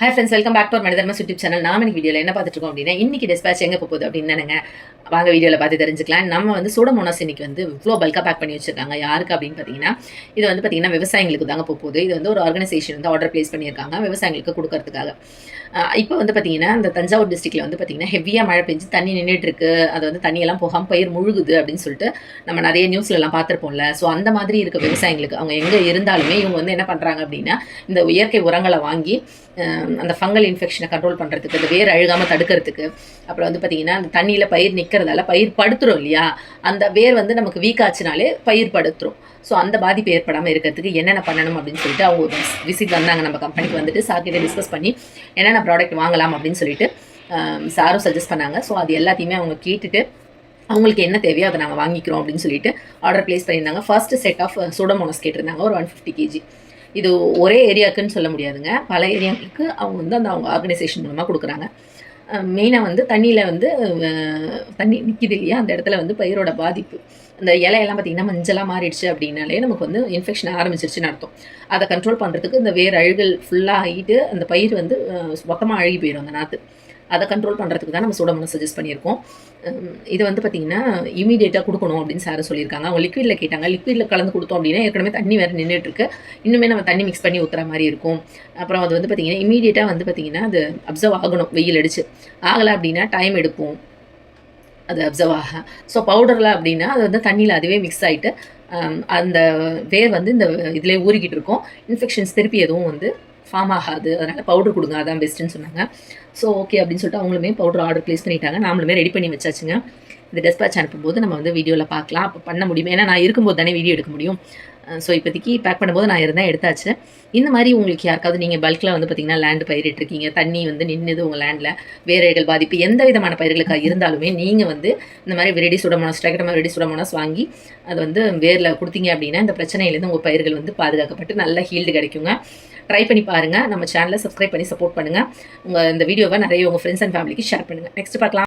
Hi friends welcome back to our மனிதர்மஸ் YouTube channel நாம இன்னைக்கு வீடியோவில் என்ன பார்த்துட்டு இருக்கோம் அப்படின்னா இன்னைக்கு டிஸ்பேச் எங்கே போகுது அப்படின்னு நினைங்க. வாங்க வீடியோவில் பார்த்து தெரிஞ்சுக்கலாம். நம்ம வந்து சூடமோனாஸ் இன்னைக்கு வந்து இவ்வளோ பல்காக பேக் பண்ணி வச்சிருக்காங்க. யாருக்கு அப்படின்னு பார்த்தீங்கன்னா இது வந்து பார்த்தீங்கன்னா விவசாயிகளுக்கு தாங்க போகுது. இது வந்து ஒரு ஆர்கனைசேஷன் வந்து ஆர்டர் ப்ளேஸ் பண்ணியிருக்காங்க விவசாயிகளுக்கு கொடுக்கறதுக்காக. இப்போ வந்து பார்த்தீங்கன்னா இந்த தஞ்சாவூர் டிஸ்ட்ரிக்டில் வந்து பார்த்தீங்கன்னா ஹெவியாக மழை பெஞ்சு தண்ணி நின்றுட்டு இருக்கு அது வந்து தண்ணியெல்லாம் போகாமல் பயிர் முழுகுது அப்படின்னு சொல்லிட்டு நம்ம நிறைய நியூஸ்லலாம் பார்த்துருப்போம்ல. ஸோ அந்த மாதிரி இருக்க விவசாயிகளுக்கு அவங்க எங்கே இருந்தாலுமே இவங்க வந்து என்ன பண்ணுறாங்க அப்படின்னா இந்த இயற்கை உரங்களை வாங்கி அந்த ஃபங்கல் இன்ஃபெக்ஷனை கண்ட்ரோல் பண்ணுறதுக்கு அந்த வேர் அழுகாமல் தடுக்கிறதுக்கு அப்புறம் வந்து பார்த்தீங்கன்னா அந்த தண்ணியில் பயிர் நிற்கிறதால பயிர் படுத்துரும் இல்லையா? அந்த வேர் வந்து நமக்கு வீக் ஆச்சுனாலே பயிர் படுத்துரும். ஸோ அந்த பாதிப்பு ஏற்படாமல் இருக்கிறதுக்கு என்னென்ன பண்ணணும் அப்படின்னு சொல்லிட்டு அவங்க ஒரு விசிட் வந்தாங்க. நம்ம கம்பெனிக்கு வந்துட்டு சார்கிட்ட டிஸ்கஸ் பண்ணி என்னென்ன ப்ராடக்ட் வாங்கலாம் அப்படின்னு சொல்லிட்டு சாரும் சஜஸ்ட் பண்ணாங்க. ஸோ அது எல்லாத்தையுமே அவங்க கேட்டுட்டு அவங்களுக்கு என்ன தேவையோ அதை நாங்கள் வாங்கிக்கிறோம் அப்படின்னு சொல்லிட்டு ஆர்டர் ப்ளேஸ் பண்ணியிருந்தாங்க. ஃபர்ஸ்ட் செட் ஆஃப் சூடமோனஸ் கேட்டிருந்தாங்க. ஒரு ஒன் ஃபிஃப்டி கேஜி இது ஒரே ஏரியாவுக்குன்னு சொல்ல முடியாதுங்க. பல ஏரியாவுக்கு அவங்க வந்து அந்த அவங்க ஆர்கனைசேஷன் மூலமாக கொடுக்குறாங்க. மெயினாக வந்து தண்ணியில் வந்து தண்ணி நிற்கிது இல்லையா? அந்த இடத்துல வந்து பயிரோட பாதிப்பு. அந்த இலையெல்லாம் பார்த்திங்கன்னா மஞ்சளாக மாறிடுச்சு அப்படின்னாலே நமக்கு வந்து இன்ஃபெக்ஷன் ஆரம்பிச்சிருச்சுன்னு அர்த்தம். அதை கண்ட்ரோல் பண்ணுறதுக்கு இந்த வேர் அழுகல் ஃபுல்லாக ஆகிட்டு அந்த பயிர் வந்து மொத்தமாக அழுகி போயிடும் அந்த நாற்று அதை கண்ட்ரோல் பண்ணுறதுக்கு தான் நம்ம சூடமோனஸ் சஜஸ்ட் பண்ணியிருக்கோம். இது வந்து பார்த்திங்கன்னா இமீடியட்டாக கொடுக்கணும் அப்படின்னு சார் சொல்லியிருக்காங்க. அவங்க லிக்விடில் கேட்டாங்க. லிக்விடில் கலந்து கொடுத்தோம் அப்படின்னா ஏற்கனவே தண்ணி வேறு நின்றுட்டுருக்கு இன்னுமே நம்ம தண்ணி மிக்ஸ் பண்ணி ஊற்றுற மாதிரி இருக்கும். அப்புறம் அது வந்து பார்த்திங்கன்னா இமீடியட்டாக வந்து பார்த்திங்கன்னா அது அப்சர்வ் ஆகணும். வெயில் அடிச்சு. ஆகலை அப்படின்னா டைம் எடுக்கும் அது அப்சர்வ் ஆக. ஸோ பவுடரில் அப்படின்னா அது வந்து தண்ணியில் அதுவே மிக்ஸ் ஆகிட்டு அந்த வேர் வந்து இந்த இதிலே ஊறிக்கிட்டு இருக்கும். இன்ஃபெக்ஷன்ஸ் திருப்பி எதுவும் வந்து ஃபார்ம் ஆகாது. அதனால் பவுடர் கொடுங்க அதான் பெஸ்ட்டுன்னு சொன்னாங்க. ஸோ ஓகே அப்படின்னு சொல்லிட்டு அவங்களுமே பவுடர் ஆர்டர் ப்ளேஸ் பண்ணிட்டாங்க. நாமளுமே ரெடி பண்ணி வச்சாச்சுங்க. இந்த டெஸ்பேட்ச் அனுப்பும்போது நம்ம வந்து வீடியோவில் பார்க்கலாம். அப்போ பண்ண முடியும்? ஏன்னா நான் இருக்கும்போது தானே வீடியோ எடுக்க முடியும். ஸோ இப்போதைக்கு பேக் பண்ணும்போது நான் இருந்தால் எடுத்தாச்சு. இந்த மாதிரி உங்களுக்கு யாருக்காவது நீங்கள் பல்கில் வந்து பார்த்தீங்கன்னா லேண்டு பயிரிட்டிருக்கீங்க தண்ணி வந்து நின்றுது உங்கள் லேண்டில் வேரைகள் பாதிப்பு எந்த விதமான பயிர்களுக்காக இருந்தாலுமே நீங்கள் வந்து இந்த மாதிரி விரடி சுடமோனாஸ் டேக்கட்டமாக விரடி சுடமோனாஸ் வாங்கி அதை வந்து வேரில் கொடுத்தீங்க அப்படின்னா இந்த பிரச்சனையிலேருந்து உங்கள் பயிர்கள் வந்து பாதுகாக்கப்பட்டு நல்ல ஹீல்டு கிடைக்குங்க. ட்ரை பண்ணி பாருங்கள் நம்ம சேனலை சப்ஸ்கிரைப் பண்ணி சப்போர்ட் பண்ணுங்கள் உங்கள் இந்த வீடியோவை நிறைய உங்கள் ஃப்ரெண்ட்ஸ் அண்ட் ஃபேமிலிக்கு ஷேர் பண்ணுங்கள் நெக்ஸ்ட் பார்க்கலாம்.